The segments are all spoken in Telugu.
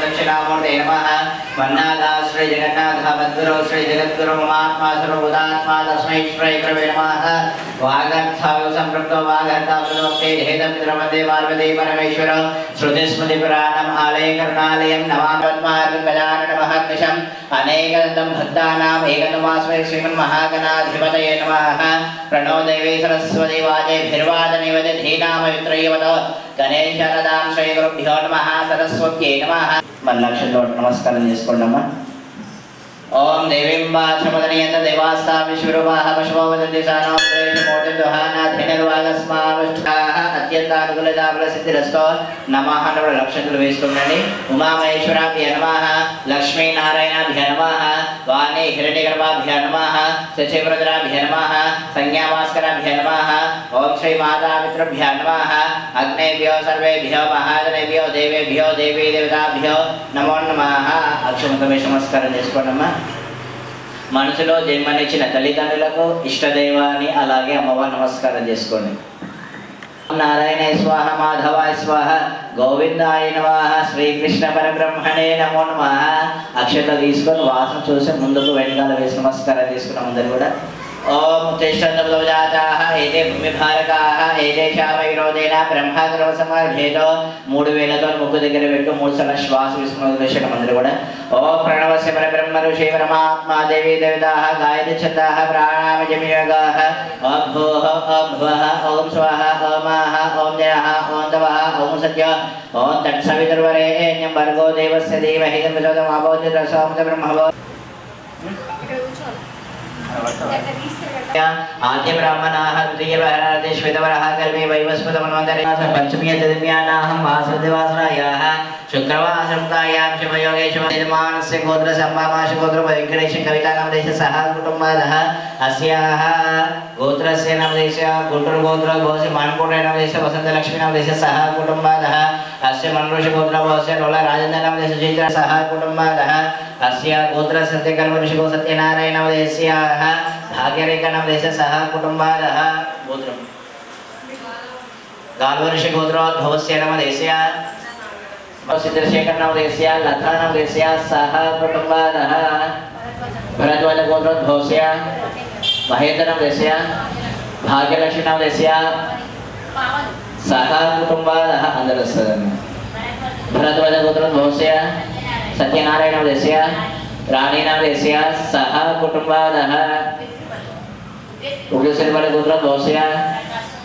ధ్యానం దక్షిణామూర్తే నమ మన్నాథ శ్రీ జగన్నాథ మద్గురు శ్రీ జగద్గురు మమాత్మా సర్వోదాత్మా తస్మై శ్రీ గురవే నమ వాగర్థాయ సంపృక్తో వాగర్థావృతోక్తే హేతం ద్రవదే పార్వతీ పరమేశ్వర శృతి స్మృతి పురాణం ఆలయ కరుణాలయం నమాత్మార్గం గజానన మహాత్మిషం అనేకదంతం భక్తానాం ఏకనుమాస్మై శ్రీమన్మహాగణాధిపతయే నమః ప్రణో దేవీ సరస్వతి మన లక్ష్యంలో నమస్కారం చేసుకోండమ్మా ఓం దేవీం వాచమదనియంత దేవాస్తా విశ్వరూపాః పశవో వదంతి సానో ప్రేషమూర్తి దుహానాథినర్వాగస్మావిష్టాః అత్యంతానుకూలతా ప్రసిద్ధిరస్తో నమః నవ లక్షణులు వేస్తుండండి. ఉమామహేశ్వరాభ్య నమః లక్ష్మీనారాయణాభ్య నమః వాణి హిరణ్యగర్భాభ్య నమః శశివృద్రాభ్య నమ సంజ్ఞాభాస్కరాభ్య నమ ఓం శ్రీ మాతాపితృభ్య నమ అగ్నేభ్యో సర్వేభ్యో మహాజనేభ్యో దేవేభ్యో దేవీ దేవతాభ్యో నమో నమ అక్షముఖమే నమస్కారం చేసుకోండమ్మా మనసులో జన్మనిచ్చిన తల్లిదండ్రులకు ఇష్టదైవాన్ని అలాగే అమ్మవారు నమస్కారం చేసుకోండి. నారాయణ స్వాహ మాధవాయ స్వాహ గోవిందాయ నమః శ్రీకృష్ణ పరబ్రహ్మణే నమో నమ. అక్షత తీసుకొని వాసన చూసి ముందుకు వెనకాల వేసి నమస్కారం తీసుకున్నాం అందరు కూడా. ఓం తిష్టంతజాతాః భూమి భూమిభారకాః ఏతేషాం వైరోధేన బ్రహ్మాగ్రవ సమాధేతో మూడు వేలతో ముగ్గు దగ్గర పెట్టు మూడు సార్లు శ్వాస విస్మృతి విషయం అందరూ కూడా. ఓ ప్రణవస్య పరబ్రహ్మ ఋషి పరమాత్మా దేవీ దేవతాః గాయత్రి ఛందాః ప్రాణాయామ జమియోగాః. ఓం భూః ఓం భువః ఓం స్వః सत्या ओम तत्सवितुर्वरेण्यं भर्गो देवस्य देवहितं विलोदमाभोजि रसोऽमृतब्रह्मभो రసోమత బ్రహ్మవో ఆద్య బ్రాహ్మణాः ద్వితీయవరాదే శ్వేతవరः కల్మే వైవస్పతమన్వంతరే పంచమ్య చతుర్మ్యానాహం వాసుదేవాసురాయాः శుక్రవాసంతాయాం శివయోగే శివమానస్య గోత్ర సంభామాశ గోత్ర వెంకటేశ కవితానామదేశ సహ కుటుంబాదः అస్యాः గోత్రస్య अस्य मनुष्य मनुषिपुत्रवो अस्य लोलराजेन्द्रनामदे सुचित्रः सः कुटुम्बादः, अस्य गोत्रसत्य कर्मऋषिको सत्यनारायणमदेस्याः भाग्यरेखनामदेश सः कुटुम्बादः, गोत्रम्। गाल्वर्षिगोत्रोद्भवस्य नामदेस्य सिद्धशेखरनामदेस्य लतानामदेस्य सः कुटुम्बादः। भरद्वाजगोत्रोद्भवस्य महेन्द्रनामदेस्य भाग्यलक्ष्मीनामदेस्य సహా నామదేశ్యాः భాగ్యరేఖ నామదేశ భరద్వాజ గోత్రోద్భవస్య మహేంద్ర సత్యనారాయణ భాగ్యలక్ష్మి నామదేశయ సహ సహా అందరూ వస్తుందండి భరద్వాజ గోత్రోద్భవస్య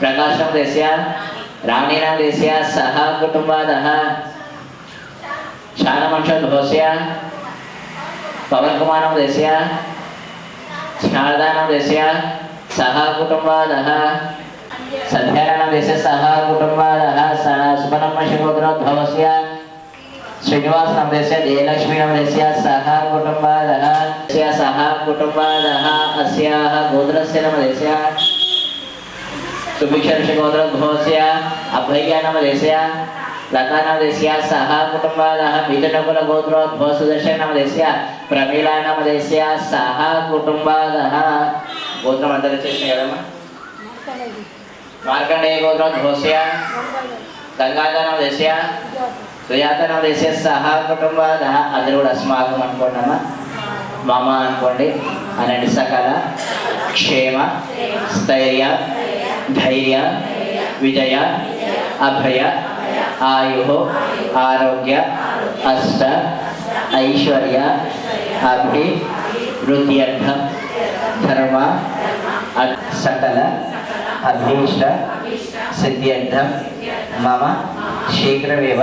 ప్రకాశం నామదేశయ రాణి నామదేశయ సహా కుటుంబాదः ఉగ్రశ్రీపడ గోత్రోద్భవస్య పవన్ కుమారం నామదేశయ శారదానం నామదేశయ సహా కుటుంబాదः सध्यानामदेशे सह कुटुम्बादः सुपनम्मशिगोत्रोद्भवस्य श्रीनिवासनामदेशस्य जयलक्ष्मीनामदेशस्य सह कुटुम्बादः तस्य सह कुटुम्बादः अस्याः गोत्रस्य नामदेशस्य सुभिक्षर्षगोत्रोद्भवस्य अभय्यानामदेशस्य लतानामदेशस्य सह कुटुम्बादः मिथुनकुलगोत्रोद्भव सुदर्शनामदेशस्य प्रमीलानामदेशस्य सह कुटुम्बादः గోత్రం చేసినాయి కదమ్మా మార్కండేయ గోత్రోద్భవస్య సుజాతనం సుజాతనామదేశయ సహా కుటుంబాద అందరూ కూడా అస్మాకం అనుకోండమ్మా మామ అనుకోండి. అనండి సకల క్షేమ స్థైర్య ధైర్య విజయ అభయ ఆయు ఆరోగ్య అష్ట ఐశ్వర్య అభివృద్ధ్యర్థం ధర్మ సకల అభీష్ట సిద్ధ్యర్థం మమ శీఘ్రమేవ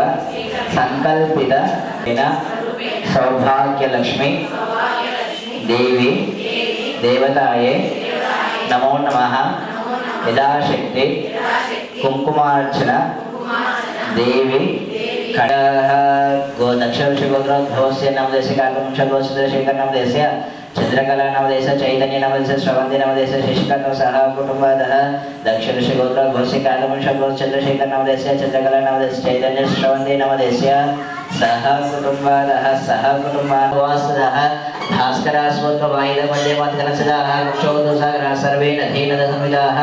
సంకల్పిత సౌభాగ్యలక్ష్మి దేవి దేవతాయే నమో నమ యథాశక్తి కుంకుమార్చన దేవి खडः गोदक्षऋषिगोत्रोद्भवस्य नामदेशे काकवंशगोत्रेशेखर नामदेशस्य चंद्रकला नामदेशस्य चैतन्य नामदेशस्य श्रवन्ति नामदेशस्य शशिकान्तः सह कुटुम्बादः दक्षऋषिगोत्रोद्भवस्य काकवंशगोचन्द्रशेखर नामदेशस्य चंद्रकला नामदेशस्य चैतन्य श्रवन्ति नामदेशस्य सह कुटुम्बादः सह कुटुम्बादः भास्करास्वत्ववाहिदमल्ये मत्कनसदाः कुक्षोदसागराः सर्वे नदीनदसंविदाः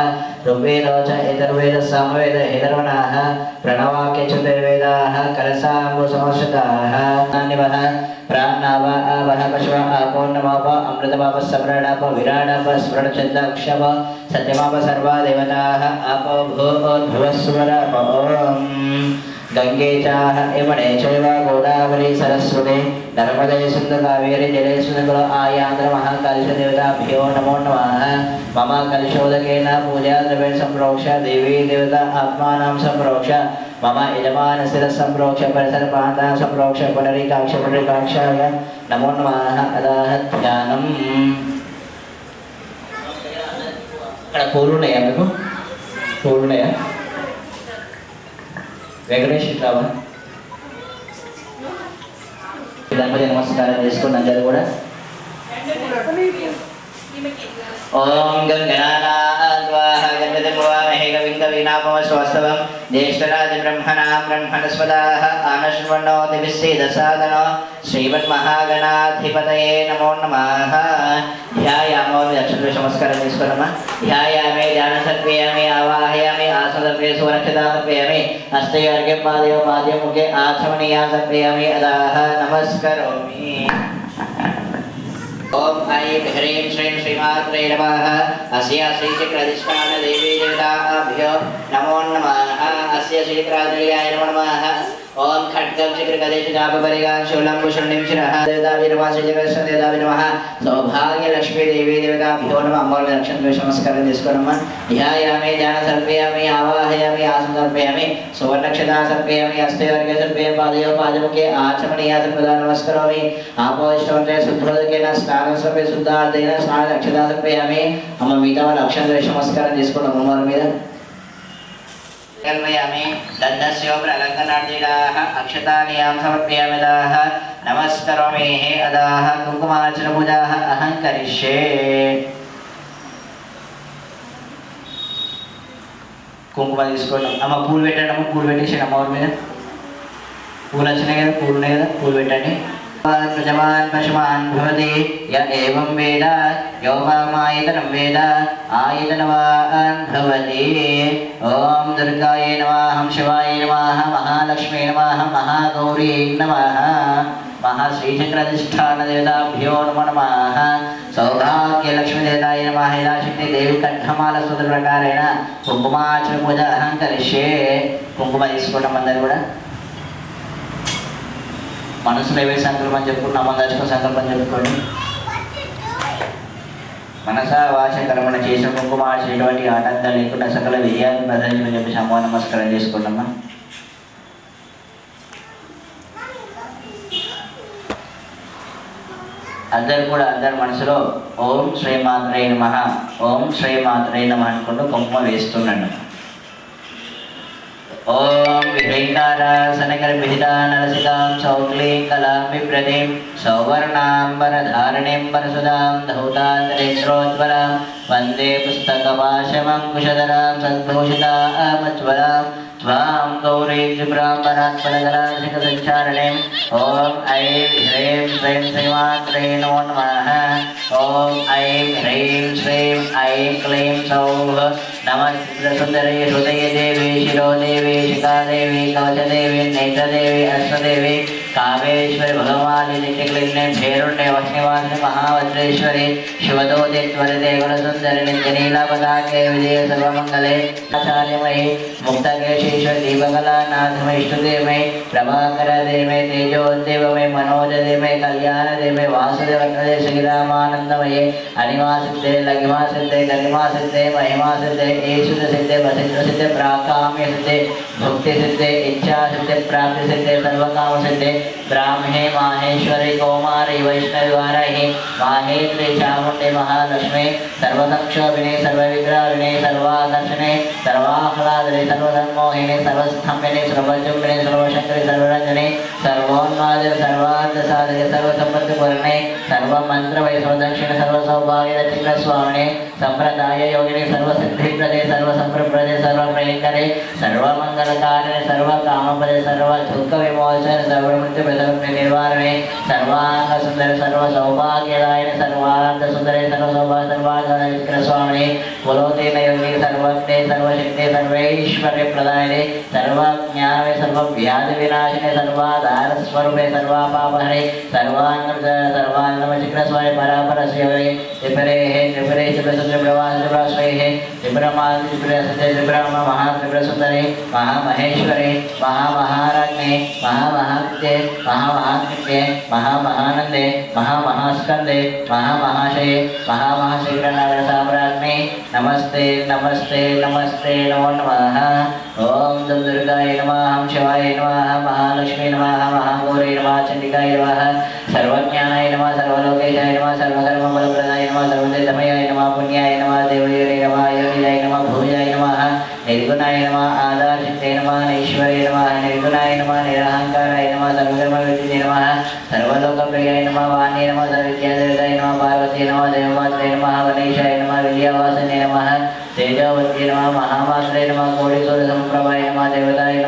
ऋग्वेदो च एतर्वेदः सामवेद हेदर्वणाः प्रणवाक्य चतुर्वेदाः कलसाम्बुसमश्रिताः नान्यवः प्राणाव आवः पशव आपो नमाप अमृतमाप सम्राडाप विराडाप स्मरणचन्द्राक्षप सत्यमाप सर्वा देवताः आपो గంగే చాహ్యమణే చైవ గోదావరి సరస్వతే నర్మదే సుంద కావేరి జలే సునగుల ఆయాంధ్ర మహాకలుష దేవతాభ్యో నమో నమ మమ కలుషోదకేన పూజా ద్రవేణ సంప్రోక్ష దేవీ దేవత ఆత్మానం సంప్రోక్ష మమ యజమాన శిర సంప్రోక్ష పరిసర ప్రాంత సంప్రోక్ష పునరికాక్ష పునరికాక్షాయ నమో నమ అదాహ ధ్యానం ఇక్కడ పూలు మీకు? పూలు వెంకటేష్ రావా? గణపతి నమస్కారం చేసుకున్నాం కదా కూడా. ఓం గణపతి మువామహే కవిం కవీనాపమస్వస్తవం జ్యేష్ఠరాజ బ్రహ్మణాం బ్రహ్మణస్పదాః ఆనశ్వన్నో దివిస్సేదసాదనో శ్రీమన్మహాగణాధిపతయే నమో నమః ధ్యాయామో అక్షర నమస్కారం చేసుకున్నామా ధ్యాయామే ధ్యాన సర్పయామి ఆవాహయామి ఆసనర్పే సురక్షితా సర్పయామి హస్తే అర్ఘ్యం పాదయో పాద్యం ముఖే ఆచమనీయా సర్పయామి అదాహ నమస్కరోమి ఓం ఐం హ్రీం శ్రీం శ్రీమాత్రే నమ. అస్య శ్రీచక్రధిష్టాన దేవీ దేవతాభ్యో నమో నమ. అస్య శ్రీచక్రాద్రియాయ నమో నమః. ఓం ఖడ్గం చక్రకదేశితాపరిగాం శూలం కుశుండిం శిరః దేవతాభి నమః శ్రీచక్రకృష్ణ దేవతాభి నమః సౌభాగ్య లక్ష్మీ దేవీ దేవతాభ్యో నమః అమ్మవారి లక్ష్మీ నమస్కారం చేసుకోనమ్మా ధ్యాయామి ధ్యాన సర్పయామి ఆవాహయామి ఆసన సర్పయామి సువర్ణక్షతా సర్పయామి హస్తే వర్గే సర్పయామి పాదయో పాదముఖే ఆచమనీయ సర్పదా నమస్కరోమి ఆపోష్టవంతే శుద్ధోదకేన స్నానం సర్పే శుద్ధార్థైన స్నాన రక్షతా సర్పయామి అమ్మ మిగతా వాళ్ళ అక్షర నమస్కారం చేసుకోండి అమ్మవారి మీద కల్పయామి దండస్యో అక్షతానియాం అక్షతాని యాం సమర్పయామి దాః నమస్కరోమి హే అదాః కుంకుమార్చన పూజాః అహం కరిష్యే కుంకుమ తీసుకోవడం అమ్మ పూలు పెట్టండి అమ్మ పూలు పెట్టేసి అమ్మవారి మీద. పూలు వచ్చినాయి కదా పూలు ఉన్నాయి కదా పూలు పెట్టండి. ప్రజమాన్ పశుమాన్ భవతి య ఏవం వేద యోగమాయతనం వేద ఆయతనవాన్ భవతి ఓం దుర్గాయ నమః శివాయ నమః మహాలక్ష్మీ నమః మహాగౌరీ నమః మహాశ్రీచక్రధిష్టానదేవతాభ్యో నమో నమః సౌభాగ్యలక్ష్మీదేవతాయ నమః యథాశక్తి దేవి కంఠమాల సూత్ర ప్రకారేణ కుంకుమాచర పూజ అహం కరిష్యే కుంకుమ తీసుకోవడం అందరు కూడా మనసులో ఏవే సంకల్పం చెప్పుకున్నాం దాచుకో సంకల్పం చెప్పుకోండి. మనస వాచ కర్మణ చేసిన కుంకుమ ఎటువంటి ఆటంకాలు లేకుండా సకల విజయాన్ని ప్రదర్శించమని చెప్పి సమూహ నమస్కారం చేసుకున్నామా అందరు కూడా అందరి మనసులో ఓం శ్రీ మాత్రే నమ ఓం శ్రీ మాత్రే నమ అనుకుంటూ కుంకుమ వేస్తున్నాడు ॐ विषैकारासनकर्पितानरसितां सौक्लीं कलाम्बिप्रदीं सौवर्णाम्बरधारणीं वरसुदां धौतान्तरेन्द्रोज्ज्वलां वन्दे पुस्तकपाशमङ्कुशधरां सद्भूषिता अमज्ज्वलां त्वां गौरीब्राह्मणात्मनगलाधिकसञ्चारणीम् ॐ ऐं ह्रीं श्रीं श्रीमात्रे नो नमः ॐ ऐं ह्रीं श्रीं ऐं क्लीं सौः नमः हृदय हृदयदेवी शिरोदेवी शिखादेवी कवचदेवी नेत्रदेवी अश्वदेवी కామేశ్వరి భగవాని నిత్యకలిగ్నే భేరుణ్య వక్ష్యవాసి మహావజ్రేశ్వరి శివదోతి త్వరితే గుణసుందరి నిత్యనీల పదాకే విజయ సర్వమంగళే ఆచార్యమై ముక్తకేశేశ్వర దీపకళానాథమై ఇష్టదేమై ప్రభాకర దేమై తేజోద్దేవమై మనోజ దేమై కళ్యాణ దేమై వాసుదేవ శ్రీరామానందమయే అనిమా సిద్ధే లఘిమా సిద్ధే గలిమా సిద్ధే మహిమా సిద్ధే ఈశ్వర సిద్ధే వసిద్ధ సిద్ధే ప్రాకామ్య సిద్ధే భక్తి సిద్ధే ఇచ్ఛా సిద్ధే ప్రాప్తి సిద్ధే సర్వకామ సిద్ధే ब्राह्मणे माहेश्वरे कौमारी वैष्णवी वाराही माहेन्द्री चामुंडे महालक्ष्मी सर्वसक्षोभिणे सर्वविग्रहिणे सर्वादर्शने, सर्वाह्लादने, सर्वधर्मोहिने, सर्वस्थम्भिने सर्वजुम्भिने सर्वशक्ति सर्वरंजने सर्वोन्माद सर्वार्थ साधके सर्वसंपत्तिपूर्णे सर्वमन्त्रवै, सर्वदक्षिण सर्वसौभाग्यदक्षिणस्वामिने संप्रदाय योगिने, सर्वसिद्धिप्रदे सर्वसंप्रप्रदे सर्वप्रियङ्करे सर्वमङ्गलकारिणे सर्वकामपदे सर्वदुःखविमोचने सर्वं सर्वमृत्युप्रसर्ग निर्वारणे सर्वाङ्गसुन्दरे सर्वसौभाग्यदायिने सर्वार्थसुन्दरे सर्वसौभाग्य కులోదీనయోగి సర్వజ్ఞే సర్వశక్తి సర్వేశ్వర్య ప్రదాయనే సర్వజ్ఞానమే సర్వవ్యాధి వినాశనే సర్వాధారస్వరూపే సర్వాపాపహరే సర్వాంగ సర్వాంగమశిఖర స్వామి పరాపర శివరే త్రిపురే త్రిపురే శివసుత్రిపురవాసురాశ్రయే త్రిపురమాది త్రిపుర సత్య త్రిపురమ మహా త్రిపుర సుందరే మహామహేశ్వరే మహామహారాజ్ఞే మహామహాత్యే మహామహాత్యే మహామహానందే మహామహాస్కందే మహామహాశయే మహామహాశీఘ్రనగర సామ్రాజ్ఞే నమస్తే నమస్తే నమస్తే నమో నమ. ఓం దుర్గాయ నమ శివాయ నమ మహాలక్ష్మీ నమ మహాగోరే నమ చండికాయ నమ సర్వజ్ఞానాయ నమ సర్వలోకేశాయ నమ సర్వకర్మఫలప్రదాయ నమ సర్వదేశమయాయ నమ పుణ్యాయ నమ దేవయోరే నమ యోగియాయ నమ భూయాయ నమ నిర్గుణాయ నమ ఆదాశిత్య నమ ఈశ్వర్య నమ నిర్గుణాయ నమ నిరహంకారాయ నమ సర్వకర్మ విద్య నమ సర్వలోక ప్రియాయ నమ వాణ్య నమ సర్విద్యాదేవతాయ నమ పార్వతీ నమ దేవమాత్రే నమ గణేశాయ నమ విద్యావాసనే నమ తేజావతి నమ మహామాత్రే నమ కోడిసూర సంప్రభాయ నమ దేవతాయ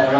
సర్వ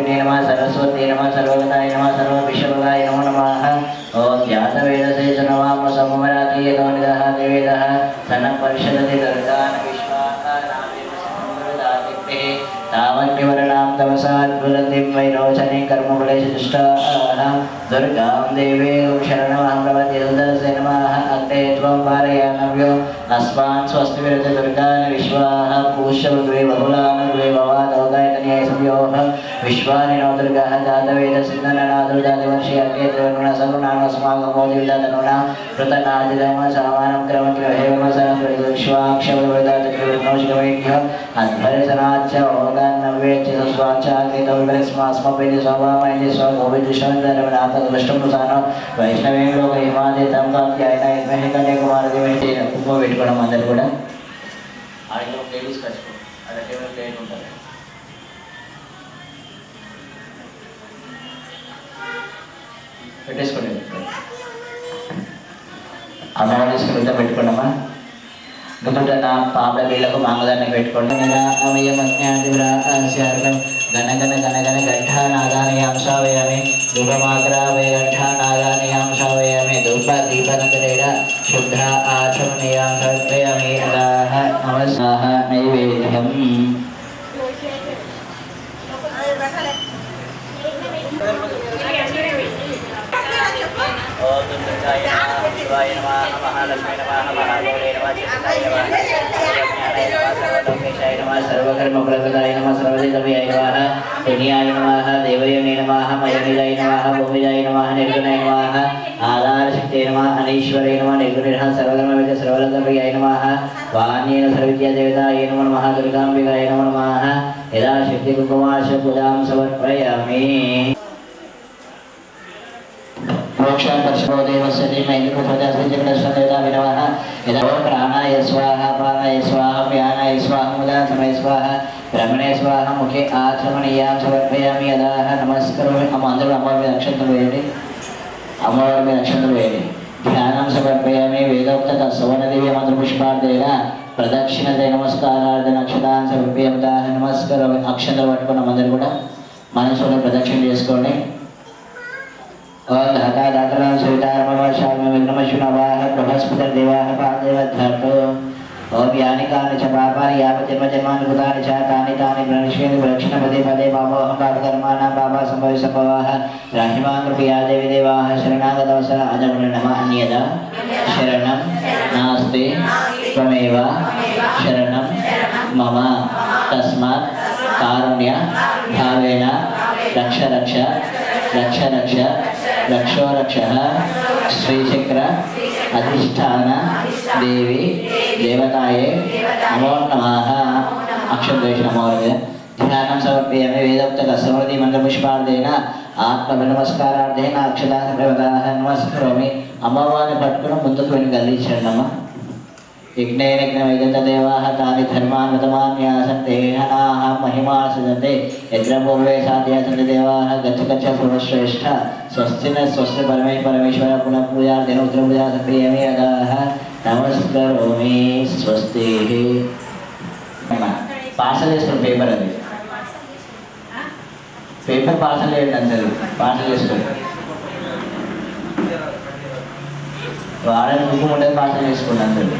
सरस्वती नमः सर्वगताय नमः सर्वविश्वगाय नमो नमः ॐ ध्यातवेदसे च नमाम सममराति यतोनिदः देवेदः सनः परिषदति दुर्गान् विश्वाकारामेव तावन्निवरणां तमसाद्वलतिं वैरोचने कर्मफलेशुष्टाः दुर्गां देवीं शरणमहं प्रपद्यसे नमः अग्ने त्वं पारयानव्यो अस्मान् स्वस्ति विरज दुर्गान् विश्वाः पूष्यवद्वे बहुलानद्वे भवादौगायतन्याय संयोः యోహ విశ్వానినోదుర్గః దాతవేదసింధననాదుర్దాదివర్షి అర్కేతుర్గుణ సగుణానస్మాగమోదిల్దనున కృతనాదిదమ సామానం క్రమకి విశ్వాక్షవృదాతృష్ణోషికవేభ్య అధ్వర్యసనాచ్చ ఓగాన్నవ్యేచ్చ స్వాచ్చాకృతవిపరిస్మాస్మపేది స్వభామైది స్వగోవిదృష్టమిందరమనాథ దృష్టప్రసానం వైష్ణవేం లోక హిమాది తంకాత్యాయన ఇమహి కన్యాకుమారి వెంటి కుంభం పెట్టుకోవడం అందరు కూడా. ఆడిలో ప్లేలిస్ట్ కట్టుకోండి అదే ప్లేట్ ఉంటుంది. పెట్టేసుకోండి. అమ్మవారి తీసుకుని పెట్టుకోండమ్మా. గుంట నా పాపల వీళ్ళకు మామదాన్ని పెట్టుకోండి. నిరామయమజ్ఞాదివ్రాస్యార్థం గణ గణ గణ గణ ఘంటానాదాని అంశావయామి ధూపమాగ్రావే ఘంటానాదాని అంశావయామి ధూప దీపనగరేణ శుద్ధ ఆచమనీయాం నమస్సాహ నైవేద్యం ఓం దుర్గాయ నమః శివాయ నమః మహాలక్ష్మీ నమః మహాగౌరీ నమః చిత్తాయ నమః సర్వజ్ఞానాయ నమః సర్వలోకేశాయ నమః సర్వకర్మఫలప్రదాయ నమః సర్వదేశవ్యాయ నమః పుణ్యాయ నమః దేవయోని నమః మయనిదాయ నమః భూమిదాయ నమః నిర్గుణాయ నమః ఆధారశక్తే నమః అనీశ్వరే నమః నిర్గుణినః సర్వకర్మవిద సర్వలోకప్రియాయ నమః వాణ్యేన సర్వవిద్యాదేవతాయ నమో నమః దుర్గాంబికాయ నమో నమః యదా శక్తి కుంకుమాశ సమర్పయామి मोक्षां पश्चिमो देवस्य धीमहि प्रजास्मिन् विनवः यदा प्राणाय स्वाहा पानाय स्वाहा व्यानाय स्वाहा मुदासमय स्वाहा ब्रह्मणे स्वाहा मुखे आचमनीयां समर्पयामि यदाह नमस्करोमि అమ్మ అందరూ అమ్మవారి మీద అక్షంతలు వేయండి అమ్మవారి మీద అక్షంతలు వేయండి ధ్యానం సమర్పయామి వేదోక్త సువర్ణదేవి మంత్ర పుష్పార్థేన ప్రదక్షిణతే నమస్కారార్థ నక్షతాన్ని సమర్పయామి నమస్కారం అక్షంతలు పట్టుకున్నాం అందరూ కూడా మనసులో ప్రదక్షిణ చేసుకోండి ఓం ధాతా దాతరం సవితారమవర్షామి విఘ్నమశునవాహ బృహస్పతిర్దేవాహ పాదేవద్ధర్తో ఓం యాని కాని చ పాపాని యావతిర్మ జన్మాని కృతాని చ తాని తాని ప్రణశ్వేని ప్రదక్షిణ పదే పదే పాపోహం పాపకర్మాణ పాప సంభవి సంభవాః రాహిమాన్ కృపయా దేవి దేవాః శరణాగతవసర అజమున నమ అన్యద శరణం నాస్తి త్వమేవ శరణం మమ తస్మాత్ కారుణ్య లక్షోరక్ష శ్రీచక్ర అధిష్టాన దేవి దేవతాయే నమో నమ. అక్షద్వేష నమో ధ్యానం సమర్పయామి వేదోక్త సమృద్ధి మంత్రపుష్పార్థేన ఆత్మ నమస్కారార్థేన అక్షదా నమస్కరోమి. అమ్మవారిని పట్టుకుని ముందుకు వెళ్ళి గల్లించండి అమ్మ యజ్ఞేన యజ్ఞ దేవాः तानि धर्मान्वितमान्यासन्ते हनाः महिमा सजन्ते यत्र पूर्वे साध्या सन्ति देवाः गच्छ गच्छ पूर्वश्रेष्ठ स्वस्ति न स्वस्ति परमे परमेश्वर पुनः पूजा दिन उत्तरपूजा सक्रियमे अगाः నమస్కరోమి స్వస్తి పార్సల్ చేస్తున్న పేపర్ అది పేపర్ పార్సల్ చేయండి అందరు పార్సల్ చేసుకోండి వాడని బుక్ ఉంటుంది పార్సల్ చేసుకోండి అందరు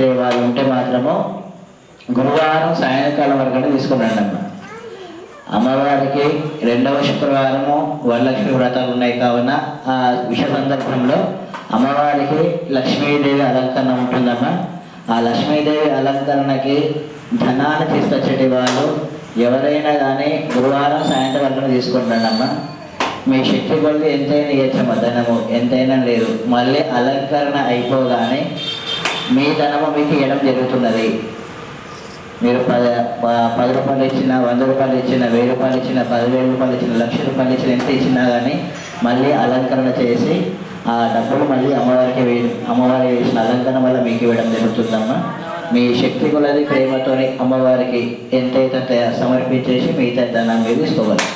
తీసుకొచ్చే వాళ్ళు ఉంటే మాత్రము గురువారం సాయంకాలం వరకు తీసుకుని అమ్మ అమ్మవారికి రెండవ శుక్రవారము వరలక్ష్మి వ్రతాలు ఉన్నాయి కావున ఆ విష సందర్భంలో అమ్మవారికి లక్ష్మీదేవి అలంకరణ ఉంటుందమ్మా. ఆ లక్ష్మీదేవి అలంకరణకి ధనాన్ని తీసుకొచ్చేటి వాళ్ళు ఎవరైనా కానీ గురువారం సాయంత్రం వరకు తీసుకుంటాను మీ శక్తి కొద్ది ఎంతైనా ఇచ్చమ్మ ధనము ఎంతైనా లేదు. మళ్ళీ అలంకరణ అయిపోగానే మీ ధనము మీకు ఇవ్వడం జరుగుతున్నది. మీరు పద ప- పది రూపాయలు ఇచ్చిన వంద రూపాయలు ఇచ్చిన వెయ్యి రూపాయలు ఇచ్చిన పదివేల రూపాయలు ఇచ్చిన లక్ష రూపాయలు ఇచ్చిన ఎంత ఇచ్చినా కానీ మళ్ళీ అలంకరణ చేసి ఆ డబ్బులు మళ్ళీ అమ్మవారికి వే- అమ్మవారి వేసిన అలంకరణ వల్ల మీకు ఇవ్వడం జరుగుతుందమ్మా మీ శక్తి కొలది ప్రేమతోని అమ్మవారికి ఎంతైతే సమర్పించేసి మిగతా ధనాన్ని మీరు తీసుకోవాలి.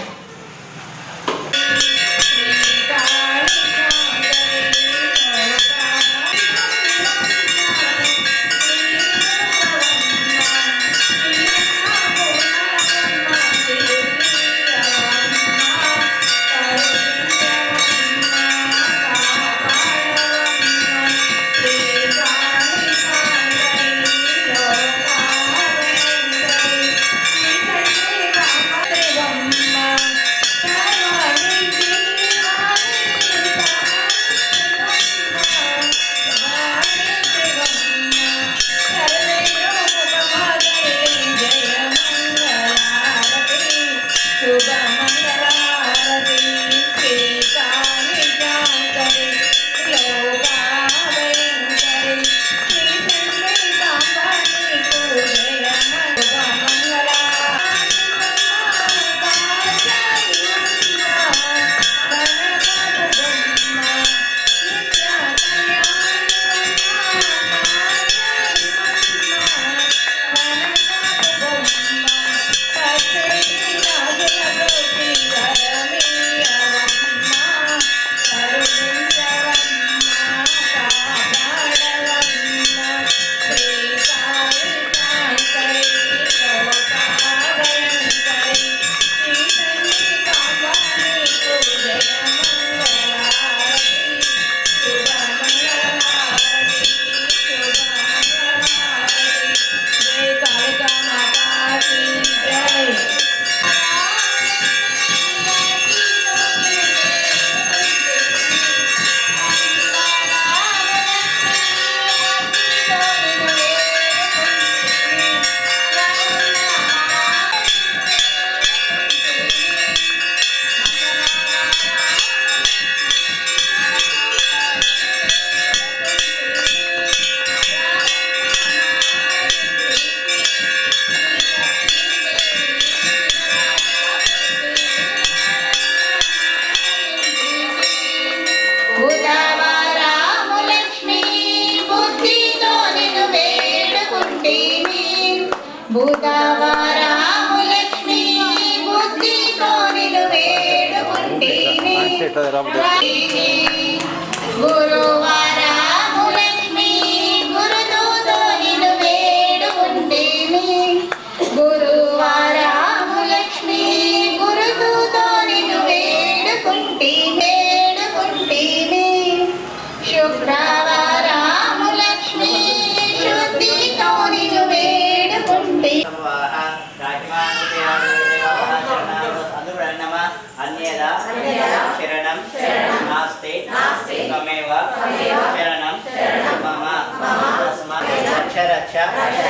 రక్ష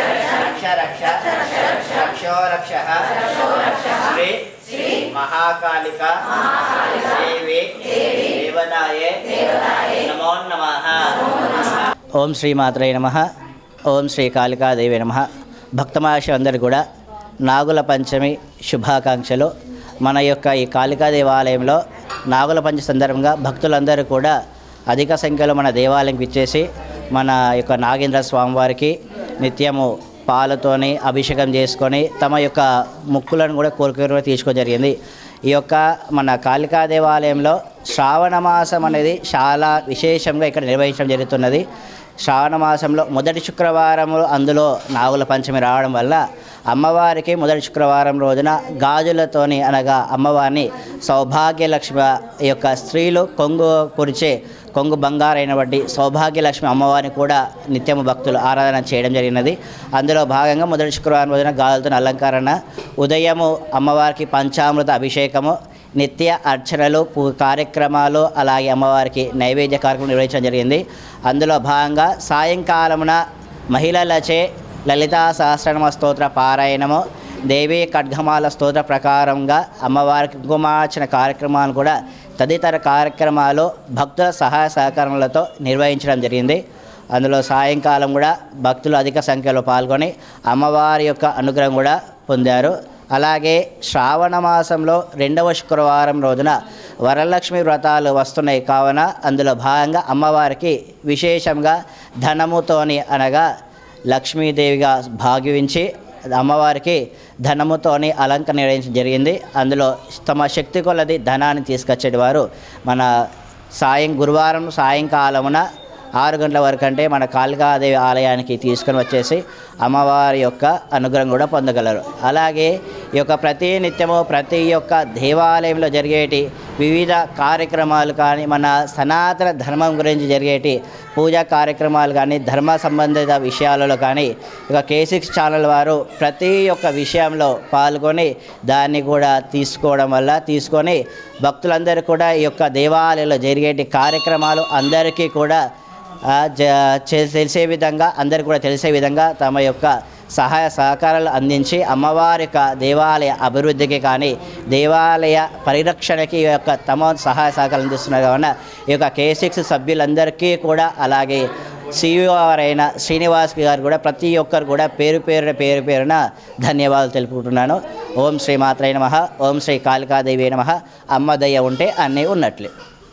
రక్ష రక్ష రక్షో రక్ష శ్రీ మహాకాళిక దేవి దేవతాయే నమో నమః. ఓం శ్రీ మాత్రే నమ. ఓం శ్రీ కాళికాదేవి నమ. భక్తమహర్షి అందరు కూడా నాగుల పంచమి శుభాకాంక్షలు. మన యొక్క ఈ కాళికా దేవాలయంలో నాగుల పంచమి సందర్భంగా భక్తులందరూ కూడా అధిక సంఖ్యలో మన దేవాలయంకి ఇచ్చేసి మన యొక్క నాగేంద్ర స్వామివారికి నిత్యము పాలతోని అభిషేకం చేసుకొని తమ యొక్క ముక్కులను కూడా కోరికలు తీసుకోవడం జరిగింది. ఈ యొక్క మన కాళికా దేవాలయంలో శ్రావణ మాసం అనేది చాలా విశేషంగా ఇక్కడ నిర్వహించడం జరుగుతున్నది. శ్రావణ మాసంలో మొదటి శుక్రవారము అందులో నాగుల పంచమి రావడం వల్ల అమ్మవారికి మొదటి శుక్రవారం రోజున గాజులతోని అనగా అమ్మవారిని సౌభాగ్యలక్ష్మి ఈ యొక్క స్త్రీలు కొంగు కురిచే కొంగు బంగారైనటువంటి సౌభాగ్యలక్ష్మి అమ్మవారిని కూడా నిత్యము భక్తులు ఆరాధన చేయడం జరిగినది. అందులో భాగంగా మొదటి శుక్రవారం రోజున గాజులతో అలంకరణ ఉదయము అమ్మవారికి పంచామృత అభిషేకము నిత్య అర్చనలు పూ కార్యక్రమాలు అలాగే అమ్మవారికి నైవేద్య కార్యక్రమం నిర్వహించడం జరిగింది. అందులో భాగంగా సాయంకాలమున మహిళలచే లలితా సహస్రనామ స్తోత్ర పారాయణము దేవీ ఖడ్గమాల స్తోత్ర ప్రకారంగా అమ్మవారికి కుంకుమార్చన కార్యక్రమాలు కూడా తదితర కార్యక్రమాలు భక్తుల సహాయ సహకారములతో నిర్వహించడం జరిగింది. అందులో సాయంకాలం కూడా భక్తులు అధిక సంఖ్యలో పాల్గొని అమ్మవారి యొక్క అనుగ్రహం కూడా పొందారు. అలాగే శ్రావణ మాసంలో రెండవ శుక్రవారం రోజున వరలక్ష్మి వ్రతాలు వస్తున్నాయి. కావున అందులో భాగంగా అమ్మవారికి విశేషంగా ధనముతోని అనగా లక్ష్మీదేవిగా భాగ్యవించి అమ్మవారికి ధనముతోని అలంకరణ నిర్వహించడం జరిగింది. అందులో తమ శక్తి కొలది ధనాన్ని తీసుకొచ్చేటివారు మన సాయం గురువారం సాయంకాలమున ఆరు గంటల వరకు అంటే మన కాళికాదేవి ఆలయానికి తీసుకొని వచ్చేసి అమ్మవారి యొక్క అనుగ్రహం కూడా పొందగలరు. అలాగే ఈ యొక్క ప్రతి నిత్యము ప్రతి ఒక్క దేవాలయంలో జరిగేటి వివిధ కార్యక్రమాలు కానీ మన సనాతన ధర్మం గురించి జరిగేటి పూజా కార్యక్రమాలు కానీ ధర్మ సంబంధిత విషయాలలో కానీ ఇక కేసిక్స్ ఛానల్ వారు ప్రతి ఒక్క విషయంలో పాల్గొని దాన్ని కూడా తీసుకోవడం వల్ల తీసుకొని భక్తులందరూ కూడా ఈ యొక్క దేవాలయంలో జరిగేటి కార్యక్రమాలు అందరికీ కూడా తెలిసే విధంగా అందరికీ కూడా తెలిసే విధంగా తమ యొక్క సహాయ సహకారాలు అందించి అమ్మవారి యొక్క దేవాలయ అభివృద్ధికి కానీ దేవాలయ పరిరక్షణకి యొక్క తమ సహాయ సహకారాలు అందిస్తున్నారు. కావున ఈ యొక్క కేసిక్స్ సభ్యులందరికీ కూడా అలాగే సిఇఓ అయిన శ్రీనివాస్ గారు కూడా ప్రతి ఒక్కరు కూడా పేరు పేరున పేరు పేరున ధన్యవాదాలు తెలుపుకుంటున్నాను. ఓం శ్రీ మాత్రై నమ. ఓం శ్రీ కాళికాదేవి నమ. అమ్మ దయ్య ఉంటే అన్నీ ఉన్నట్లే.